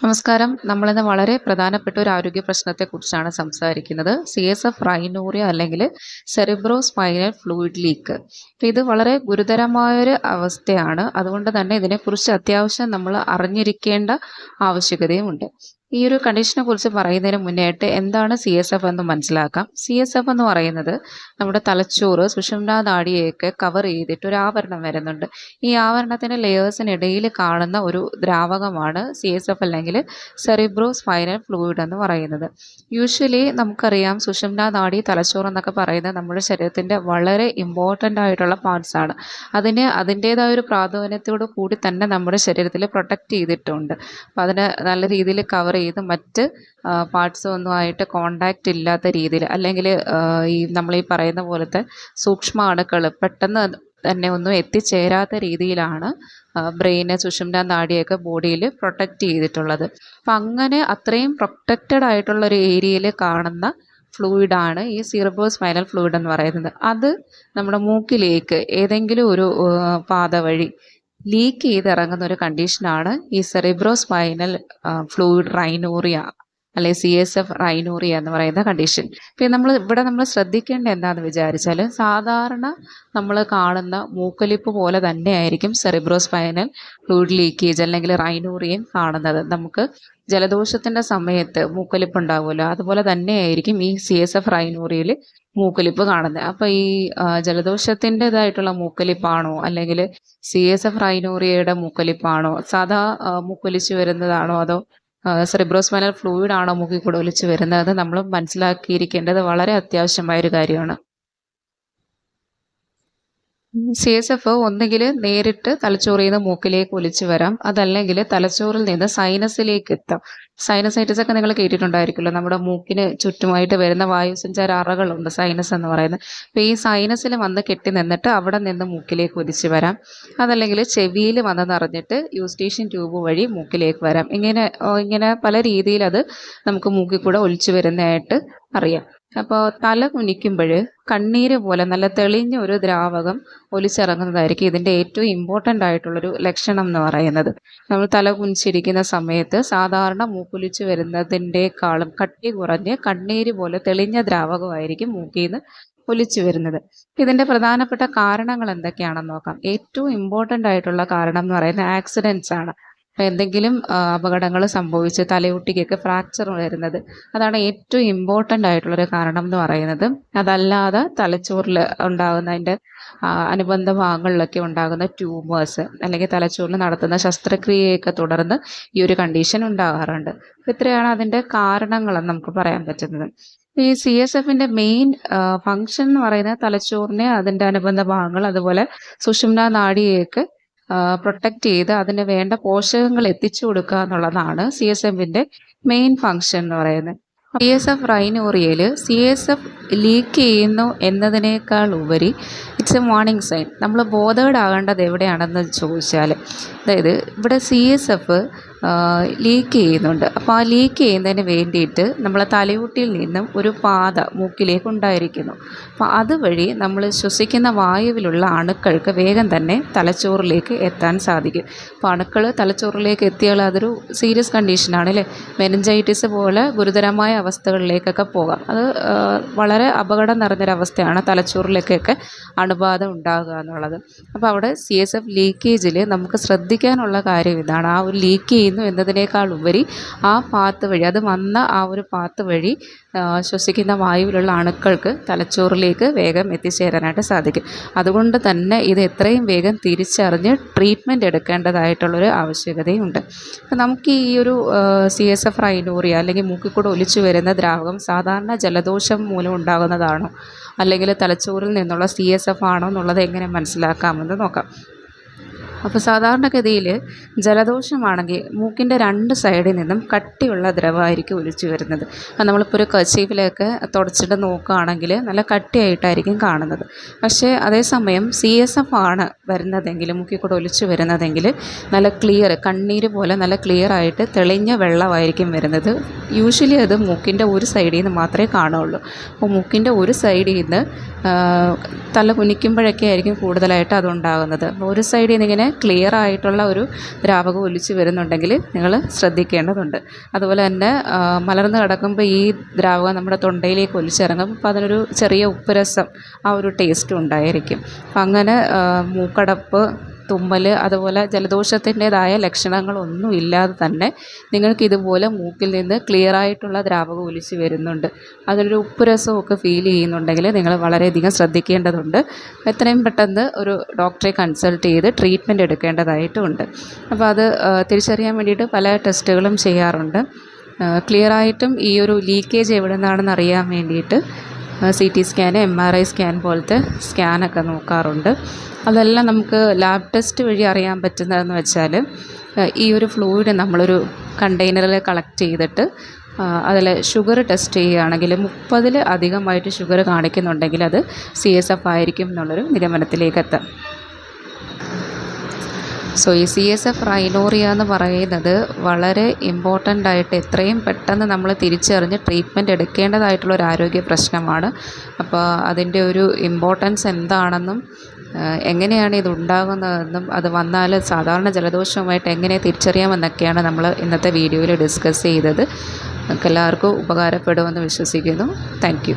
നമസ്കാരം. നമ്മളിന്ന് വളരെ പ്രധാനപ്പെട്ട ഒരു ആരോഗ്യ പ്രശ്നത്തെക്കുറിച്ചാണ് സംസാരിക്കുന്നത്. സി എസ് എഫ് റൈനൂറിയ അല്ലെങ്കിൽ സെറിബ്രോ സ്പൈനൽ ഫ്ലൂയിഡ് ലീക്ക് ഇത് വളരെ ഗുരുതരമായൊരു അവസ്ഥയാണ്. അതുകൊണ്ട് തന്നെ ഇതിനെക്കുറിച്ച് അത്യാവശ്യം നമ്മൾ അറിഞ്ഞിരിക്കേണ്ട ആവശ്യകതയുമുണ്ട് ഈ ഒരു കണ്ടീഷനെ കുറിച്ച് പറയുന്നതിന് മുന്നേയായിട്ട് എന്താണ് സി എസ് എഫ് എന്ന് മനസ്സിലാക്കാം. സി എസ് എഫ് എന്ന് പറയുന്നത് നമ്മുടെ തലച്ചോറ് സുഷുമ്നാ നാടിയെയൊക്കെ കവർ ചെയ്തിട്ട് ഒരു ആവരണം വരുന്നുണ്ട്. ഈ ആവരണത്തിന്റെ ലെയേഴ്സിനിടയിൽ കാണുന്ന ഒരു ദ്രാവകമാണ് സി എസ് എഫ് അല്ലെങ്കിൽ സെറിബ്രോ സ്പൈനൽ ഫ്ലൂയിഡ് എന്ന് പറയുന്നത്. യൂഷ്വലി നമുക്കറിയാം സുഷുമ്നാ നാടി തലച്ചോറ് എന്നൊക്കെ പറയുന്നത് നമ്മുടെ ശരീരത്തിന്റെ വളരെ ഇമ്പോർട്ടന്റ് ആയിട്ടുള്ള പാർട്സ് ആണ്. അതിന് അതിന്റേതായ ഒരു പ്രാധാന്യത്തോടു കൂടി തന്നെ നമ്മുടെ ശരീരത്തിൽ പ്രൊട്ടക്റ്റ് ചെയ്തിട്ടുണ്ട്. അപ്പോൾ അതിനെ നല്ല രീതിയിൽ കവർ ചെയ്ത് മറ്റ് പാർട്സ് ഒന്നും ആയിട്ട് കോണ്ടാക്റ്റ് ഇല്ലാത്ത രീതിയിൽ അല്ലെങ്കിൽ ഈ നമ്മൾ ഈ പറയുന്ന പോലത്തെ സൂക്ഷ്മ അണുക്കൾ പെട്ടെന്ന് തന്നെ ഒന്നും എത്തിച്ചേരാത്ത രീതിയിലാണ് ബ്രെയിന് സുഷുമ്ന നാടിയൊക്കെ ബോഡിയിൽ പ്രൊട്ടക്റ്റ് ചെയ്തിട്ടുള്ളത്. അപ്പം അങ്ങനെ അത്രയും പ്രൊട്ടക്റ്റഡ് ആയിട്ടുള്ള ഒരു ഏരിയയിൽ കാണുന്ന ഫ്ലൂയിഡാണ് ഈ സീറബോ സ്പൈനൽ ഫ്ലൂയിഡ് എന്ന് പറയുന്നത്. അത് നമ്മുടെ മൂക്കിലേക്ക് ഏതെങ്കിലും ഒരു പാത വഴി ലീക്ക് ചെയ്തിറങ്ങുന്ന ഒരു കണ്ടീഷനാണ് ഈ സെറിബ്രോ സ്പൈനൽ ഫ്ലൂയിഡ് റൈനൂറിയ അല്ലെ സി എസ് എഫ് റൈനൂറിയ എന്ന് പറയുന്ന കണ്ടീഷൻ പിന്നെ നമ്മൾ ഇവിടെ നമ്മൾ ശ്രദ്ധിക്കേണ്ട എന്താണെന്ന് വിചാരിച്ചാൽ സാധാരണ നമ്മൾ കാണുന്ന മൂക്കലിപ്പ് പോലെ തന്നെയായിരിക്കും സെറിബ്രോ സ്പൈനൽ ഫ്ലൂയിഡ് ലീക്കേജ് അല്ലെങ്കിൽ റൈനൂറിയയും കാണുന്നത്. നമുക്ക് ജലദോഷത്തിന്റെ സമയത്ത് മൂക്കലിപ്പ് ഉണ്ടാവുമല്ലോ. അതുപോലെ തന്നെയായിരിക്കും ഈ സി എസ് എഫ് റൈനൂറിയയിൽ മൂക്കൊലിപ്പ് കാണുന്നത്. അപ്പോൾ ഈ ജലദോഷത്തിന്റെതായിട്ടുള്ള മൂക്കലിപ്പാണോ അല്ലെങ്കിൽ സി എസ് എഫ് റൈനൂറിയയുടെ മൂക്കൊലിപ്പാണോ? സാധാ മൂക്കൊലിച്ച് വരുന്നതാണോ അതോ സെറിബ്രോസ്പൈനൽ ഫ്ലൂയിഡ് ആണോ മൂക്കിൽ കൂടെ ഒലിച്ച് വരുന്നത്? നമ്മൾ മനസ്സിലാക്കിയിരിക്കേണ്ടത് വളരെ അത്യാവശ്യമായ ഒരു കാര്യമാണ്. സി എസ് എഫ് ഒന്നുകിൽ നേരിട്ട് തലച്ചോറിൽ നിന്ന് മൂക്കിലേക്ക് ഒലിച്ചു വരാം. അതല്ലെങ്കിൽ തലച്ചോറിൽ നിന്ന് സൈനസിലേക്ക് എത്താം. സൈനസൈറ്റിസ് ഒക്കെ നിങ്ങൾ കേട്ടിട്ടുണ്ടായിരിക്കുമല്ലോ. നമ്മുടെ മൂക്കിന് ചുറ്റുമായിട്ട് വരുന്ന വായുസഞ്ചാര അറകളുണ്ട്. സൈനസ് എന്ന് പറയുന്നത്. അപ്പോൾ ഈ സൈനസിൽ വന്ന് കെട്ടി നിന്നിട്ട് അവിടെ നിന്ന് മൂക്കിലേക്ക് ഒലിച്ചു വരാം. അതല്ലെങ്കിൽ ചെവിയിൽ വന്ന് നിറഞ്ഞിട്ട് യൂസ്റ്റേഷ്യൻ ട്യൂബ് വഴി മൂക്കിലേക്ക് വരാം. ഇങ്ങനെ ഇങ്ങനെ പല രീതിയിൽ അത് നമുക്ക് മൂക്കിൽ കൂടെ ഒലിച്ചു വരുന്നതായിട്ട് അറിയാം. അപ്പോൾ തല കുനിക്കുമ്പോൾ കണ്ണീര് പോലെ നല്ല തെളിഞ്ഞ ഒരു ദ്രാവകം ഒലിച്ചിറങ്ങുന്നതായിരിക്കും ഇതിന്റെ ഏറ്റവും ഇമ്പോർട്ടന്റ് ആയിട്ടുള്ളൊരു ലക്ഷണം എന്ന് പറയുന്നത്. നമ്മൾ തല കുനിച്ചിരിക്കുന്ന സമയത്ത് സാധാരണ മൂക്കൊലിച്ച് വരുന്നതിന്റെക്കാളും കട്ടി കുറഞ്ഞ് കണ്ണീര് പോലെ തെളിഞ്ഞ ദ്രാവകമായിരിക്കും മൂക്കിൽ നിന്ന് ഒലിച്ചു വരുന്നത്. ഇതിന്റെ പ്രധാനപ്പെട്ട കാരണങ്ങൾ എന്തൊക്കെയാണെന്ന് നോക്കാം. ഏറ്റവും ഇമ്പോർട്ടന്റ് ആയിട്ടുള്ള കാരണം എന്ന് പറയുന്നത് ആക്സിഡൻസ് ആണ്. എന്തെങ്കിലും അപകടങ്ങൾ സംഭവിച്ച് തലയൊട്ടിക്കൊക്കെ ഫ്രാക്ചർ വരുന്നത്. അതാണ് ഏറ്റവും ഇമ്പോർട്ടന്റ് ആയിട്ടുള്ളൊരു കാരണം എന്ന് പറയുന്നത്. അതല്ലാതെ തലച്ചോറിൽ ഉണ്ടാകുന്ന അതിന്റെ അനുബന്ധ ഭാഗങ്ങളിലൊക്കെ ഉണ്ടാകുന്ന ട്യൂമേഴ്സ് അല്ലെങ്കിൽ തലച്ചോറിൽ നടത്തുന്ന ശസ്ത്രക്രിയയൊക്കെ തുടർന്ന് ഈ ഒരു കണ്ടീഷൻ ഉണ്ടാകാറുണ്ട്. ഇത്രയാണ് അതിന്റെ കാരണങ്ങളെന്ന് നമുക്ക് പറയാൻ പറ്റുന്നത്. ഈ സി എസ് എഫിന്റെ മെയിൻ ഫങ്ഷൻ എന്ന് പറയുന്നത് തലച്ചോറിനെ അതിന്റെ അനുബന്ധ ഭാഗങ്ങൾ അതുപോലെ സുഷുമ്ന നാഡിയെയൊക്കെ പ്രൊട്ടക്റ്റ് ചെയ്ത് അതിന് വേണ്ട പോഷകങ്ങൾ എത്തിച്ചു കൊടുക്കുക എന്നുള്ളതാണ് സി എസ് എഫിന്റെ മെയിൻ ഫങ്ഷൻ എന്ന് പറയുന്നത്. സി എസ് എഫ് റൈനോറിയയിൽ സി എസ് എഫ് ലീക്ക് ചെയ്യുന്നു എന്നതിനേക്കാൾ ഉപരി ഇറ്റ്സ് എ വാർണിംഗ് സൈൻ നമ്മൾ ബോധേഡ് ആകേണ്ടത് എവിടെയാണെന്ന് ചോദിച്ചാൽ അതായത് ഇവിടെ സി എസ് എഫ് ലീക്ക് ചെയ്യുന്നുണ്ട്. അപ്പോൾ ആ ലീക്ക് ചെയ്യുന്നതിന് വേണ്ടിയിട്ട് നമ്മളെ തലയൂട്ടിയിൽ നിന്നും ഒരു പാത മൂക്കിലേക്ക് ഉണ്ടായിരിക്കുന്നു. അപ്പോൾ അതുവഴി നമ്മൾ ശ്വസിക്കുന്ന വായുവിലുള്ള അണുക്കൾക്ക് വേഗം തന്നെ തലച്ചോറിലേക്ക് എത്താൻ സാധിക്കും. അപ്പോൾ അണുക്കൾ തലച്ചോറിലേക്ക് എത്തിയാൽ അതൊരു സീരിയസ് കണ്ടീഷനാണ് അല്ലേ? മെനഞ്ചൈറ്റിസ് പോലെ ഗുരുതരമായ അവസ്ഥകളിലേക്കൊക്കെ പോകാം. അത് വളരെ അപകടം നിറഞ്ഞൊരവസ്ഥയാണ് തലച്ചോറിലേക്കൊക്കെ അണുബാധ ഉണ്ടാകുക എന്നുള്ളത്. അപ്പോൾ അവിടെ സി എസ് എഫ് ലീക്കേജിൽ നമുക്ക് ശ്രദ്ധിക്കാനുള്ള കാര്യം ഇതാണ്. ആ ഒരു ലീക്ക് ചെയ്യുന്നു എന്നതിനേക്കാൾ ഉപരി ആ പാത്ത് വഴി അത് വന്ന ആ ഒരു പാത്ത് വഴി ശ്വസിക്കുന്ന വായുവിലുള്ള അണുക്കൾക്ക് തലച്ചോറിലേക്ക് വേഗം എത്തിച്ചേരാനായിട്ട് സാധിക്കും. അതുകൊണ്ട് തന്നെ ഇത് എത്രയും വേഗം തിരിച്ചറിഞ്ഞ് ട്രീറ്റ്മെന്റ് എടുക്കേണ്ടതായിട്ടുള്ളൊരു ആവശ്യകതയുണ്ട്. അപ്പം നമുക്ക് ഈ ഒരു സി എസ് എഫ് റൈനൂറിയ അല്ലെങ്കിൽ മൂക്കിക്കൂടെ ഒലിച്ചു വരുന്ന ദ്രാവകം സാധാരണ ജലദോഷം മൂലം ഉണ്ടാകുന്നതാണോ? അല്ലെങ്കിൽ തലച്ചോറിൽ നിന്നുള്ള സി എസ് എഫ് ആണോ എന്നുള്ളത് എങ്ങനെ മനസ്സിലാക്കാമെന്ന് നോക്കാം. അപ്പോൾ സാധാരണഗതിയിൽ ജലദോഷമാണെങ്കിൽ മൂക്കിന്റെ രണ്ട് സൈഡിൽ നിന്നും കട്ടിയുള്ള ദ്രവമായിരിക്കും ഒലിച്ചു വരുന്നത്. അത് നമ്മളിപ്പോൾ ഒരു കച്ചീഫിലൊക്കെ തുടച്ചിട്ട് നോക്കുകയാണെങ്കിൽ നല്ല കട്ടിയായിട്ടായിരിക്കും കാണുന്നത്. പക്ഷേ അതേസമയം സി എസ് എഫ് ആണ് വരുന്നതെങ്കിൽ മൂക്കിൽ കൂടെ ഒലിച്ചു വരുന്നതെങ്കിൽ നല്ല ക്ലിയർ കണ്ണീര് പോലെ നല്ല ക്ലിയർ ആയിട്ട് തെളിഞ്ഞ വെള്ളമായിരിക്കും വരുന്നത്. യൂഷ്വലി അത് മൂക്കിന്റെ ഒരു സൈഡിൽ നിന്ന് മാത്രമേ കാണുള്ളൂ അപ്പോൾ മൂക്കിന്റെ ഒരു സൈഡിൽ നിന്ന് തല കുനിക്കുമ്പോഴൊക്കെ ആയിരിക്കും കൂടുതലായിട്ട് അതുണ്ടാകുന്നത്. ഒരു സൈഡിൽ നിന്ന് ഇങ്ങനെ ക്ലിയർ ആയിട്ടുള്ള ഒരു ദ്രാവകം ഒലിച്ച് വരുന്നുണ്ടെങ്കിൽ നിങ്ങൾ ശ്രദ്ധിക്കേണ്ടതുണ്ട്. അതുപോലെ തന്നെ മലർന്ന് കിടക്കുമ്പോൾ ഈ ദ്രാവകം നമ്മുടെ തൊണ്ടയിലേക്ക് ഒലിച്ചിറങ്ങും. അപ്പോൾ അതിനൊരു ചെറിയ ഉപ്പുരസം ആ ഒരു ടേസ്റ്റും ഉണ്ടായിരിക്കും. അപ്പം അങ്ങനെ മൂക്കടപ്പ് തുമ്മൽ അതുപോലെ ജലദോഷത്തിന്റേതായ ലക്ഷണങ്ങളൊന്നും ഇല്ലാതെ തന്നെ നിങ്ങൾക്ക് ഇതുപോലെ മൂക്കിൽ നിന്ന് ക്ലിയർ ആയിട്ടുള്ള ദ്രാവകം ഒലിച്ച് വരുന്നുണ്ട്. അതിനൊരു ഉപ്പ് ഉപ്പുരസമൊക്കെ ഫീൽ ചെയ്യുന്നുണ്ടെങ്കിൽ നിങ്ങൾ വളരെയധികം ശ്രദ്ധിക്കേണ്ടതുണ്ട്. എത്രയും പെട്ടെന്ന് ഒരു ഡോക്ടറെ കൺസൾട്ട് ചെയ്ത് ട്രീറ്റ്മെന്റ് എടുക്കേണ്ടതായിട്ടുമുണ്ട് അപ്പോൾ അത് തിരിച്ചറിയാൻ വേണ്ടിയിട്ട് പല ടെസ്റ്റുകളും ചെയ്യാറുണ്ട്. ക്ലിയറായിട്ടും ഈ ഒരു ലീക്കേജ് എവിടെ നിന്നാണെന്ന് അറിയാൻ വേണ്ടിയിട്ട് C T scan M R I scan പോലത്തെ സ്കാനൊക്കെ നോക്കാറുണ്ട്. അതെല്ലാം നമുക്ക് ലാബ് ടെസ്റ്റ് വഴി അറിയാൻ പറ്റുന്നതെന്ന് വെച്ചാൽ ഈ ഒരു ഫ്ലൂയിഡ് നമ്മളൊരു കണ്ടെയ്നറിൽ കളക്ട് ചെയ്തിട്ട് അതിൽ ഷുഗർ ടെസ്റ്റ് ചെയ്യുകയാണെങ്കിൽ മുപ്പതിൽ അധികമായിട്ട് ഷുഗർ കാണിക്കുന്നുണ്ടെങ്കിൽ അത് സി എസ് എഫ് ആയിരിക്കും എന്നുള്ളൊരു നിഗമനത്തിലേക്ക് എത്താം. സോ ഈ സി എസ് എഫ് റൈനോറിയ എന്ന് പറയുന്നത് വളരെ ഇമ്പോർട്ടന്റ് ആയിട്ട് എത്രയും പെട്ടെന്ന് നമ്മൾ തിരിച്ചറിഞ്ഞ് ട്രീറ്റ്മെന്റ് എടുക്കേണ്ടതായിട്ടുള്ള ഒരു ആരോഗ്യ പ്രശ്നമാണ്. അപ്പോൾ അതിന്റെ ഒരു ഇമ്പോർട്ടൻസ് എന്താണെന്നും എങ്ങനെയാണ് ഇത് ഉണ്ടാകുന്നതെന്നും അത് വന്നാൽ സാധാരണ ജലദോഷവുമായിട്ട് എങ്ങനെ തിരിച്ചറിയാമെന്നൊക്കെയാണ് നമ്മൾ ഇന്നത്തെ വീഡിയോയിൽ ഡിസ്കസ് ചെയ്തത്. നിങ്ങൾക്ക് എല്ലാവർക്കും ഉപകാരപ്പെടുമെന്ന് വിശ്വസിക്കുന്നു. താങ്ക്